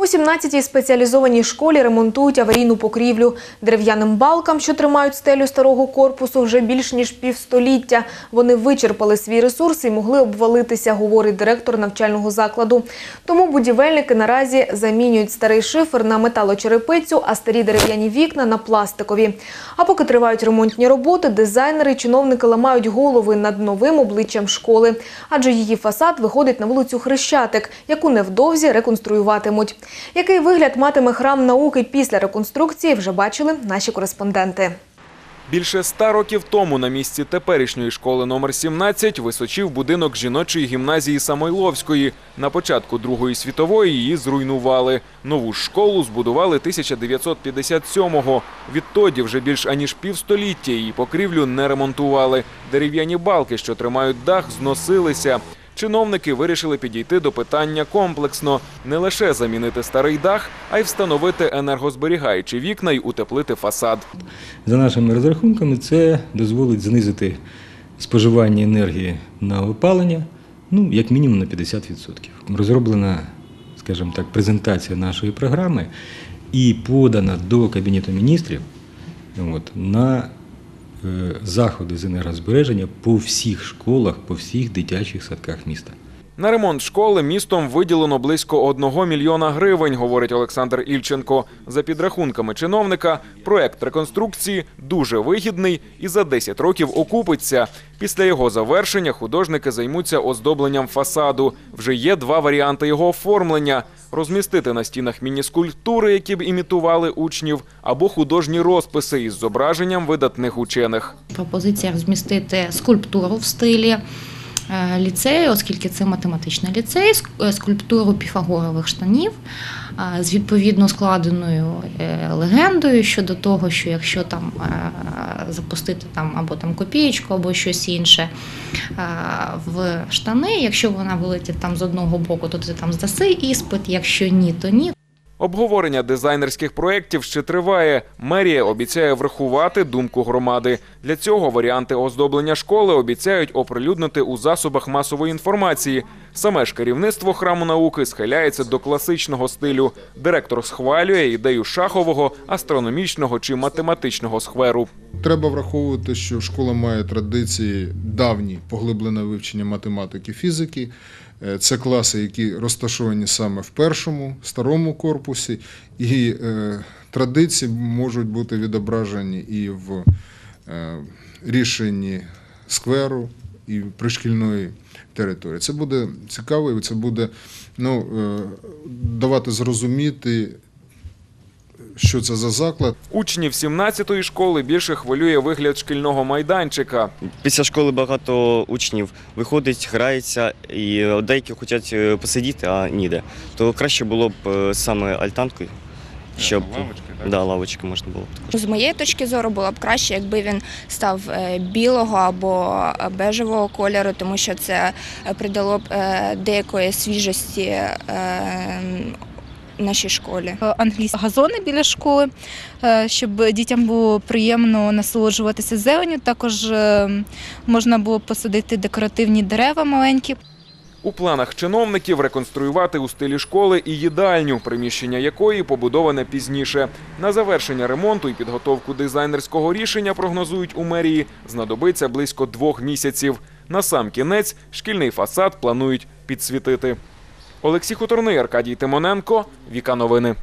У 17-й спеціалізованій школі ремонтують аварійну покрівлю. Дерев'яним балкам, що тримають стелю старого корпусу, вже більш ніж півстоліття. Вони вичерпали свій ресурс і могли обвалитися, говорить директор навчального закладу. Тому будівельники наразі замінюють старий шифер на металочерепицю, а старі дерев'яні вікна на пластикові. А поки тривають ремонтні роботи, дизайнери і чиновники ламають голови над новим обличчям школи. Адже її фасад виходить на вулицю Хрещатик, яку невдовзі реконструюватимуть. Який вигляд матиме храм науки після реконструкції, вже бачили наші кореспонденти. Більше ста років тому на місці теперішньої школи номер 17 височив будинок жіночої гімназії Самойловської. На початку Другої світової її зруйнували. Нову школу збудували 1957-го. Відтоді вже більш аніж півстоліття її покрівлю не ремонтували. Дерев'яні балки, що тримають дах, зносилися. Чиновники вирішили підійти до питання комплексно, не лише замінити старий дах, а й встановити енергозберігаючі вікна й утеплити фасад. За нашими розрахунками, це дозволить знизити споживання енергії на опалення, ну, як мінімум на 50%. Розроблена, скажімо так, презентація нашої програми і подана до Кабінету міністрів от, на заходи з енергозбереження по всіх школах, по всіх дитячих садках міста. На ремонт школи містом виділено близько 1 мільйона гривень, говорить Олександр Ільченко. За підрахунками чиновника, проект реконструкції дуже вигідний і за 10 років окупиться. Після його завершення художники займуться оздобленням фасаду. Вже є два варіанти його оформлення: розмістити на стінах міні-скульптури, які б імітували учнів, або художні розписи із зображенням видатних учених. Пропозиція розмістити скульптуру в стилі ліцею, оскільки це математичний ліцей, е, скульптуру піфагорових штанів е, з відповідно складеною е, легендою щодо того, що якщо там е, запустити там або там копієчку, або щось інше е, в штани, якщо вона вилетить там з одного боку, то ти там здаси іспит, якщо ні, то ні. Обговорення дизайнерських проєктів ще триває. Мерія обіцяє врахувати думку громади. Для цього варіанти оздоблення школи обіцяють оприлюднити у засобах масової інформації. Саме ж керівництво храму науки схиляється до класичного стилю. Директор схвалює ідею шахового, астрономічного чи математичного схверу. Треба враховувати, що школа має традиції давні поглиблене вивчення математики, фізики. Е, Це класи, які розташовані саме в першому старому корпусі, і е, традиції можуть бути відображені і в е, рішенні скверу, і пришкільної території. Це буде цікаво, і це буде ну, давати зрозуміти, що це за заклад. Учнів 17-ї школи більше хвилює вигляд шкільного майданчика. Після школи багато учнів виходить, грається, і деякі хочуть е, посидіти, а ніде. То краще було б е, саме альтанкою, щоб да, лавочки можна було б. З моєї точки зору було б краще, якби він став е, білого або е, бежевого кольору, тому що це е, придало б е, деякої свіжості е, нашій школі. англійські газони біля школи, е, щоб дітям було приємно насолоджуватися зеленю. Також е, можна було посадити декоративні дерева маленькі. У планах чиновників реконструювати у стилі школи і їдальню, приміщення якої побудоване пізніше. На завершення ремонту і підготовку дизайнерського рішення прогнозують у мерії знадобиться близько двох місяців. На сам кінець шкільний фасад планують підсвітити. Олексій Хуторний, Аркадій Тимоненко, Віка Новини.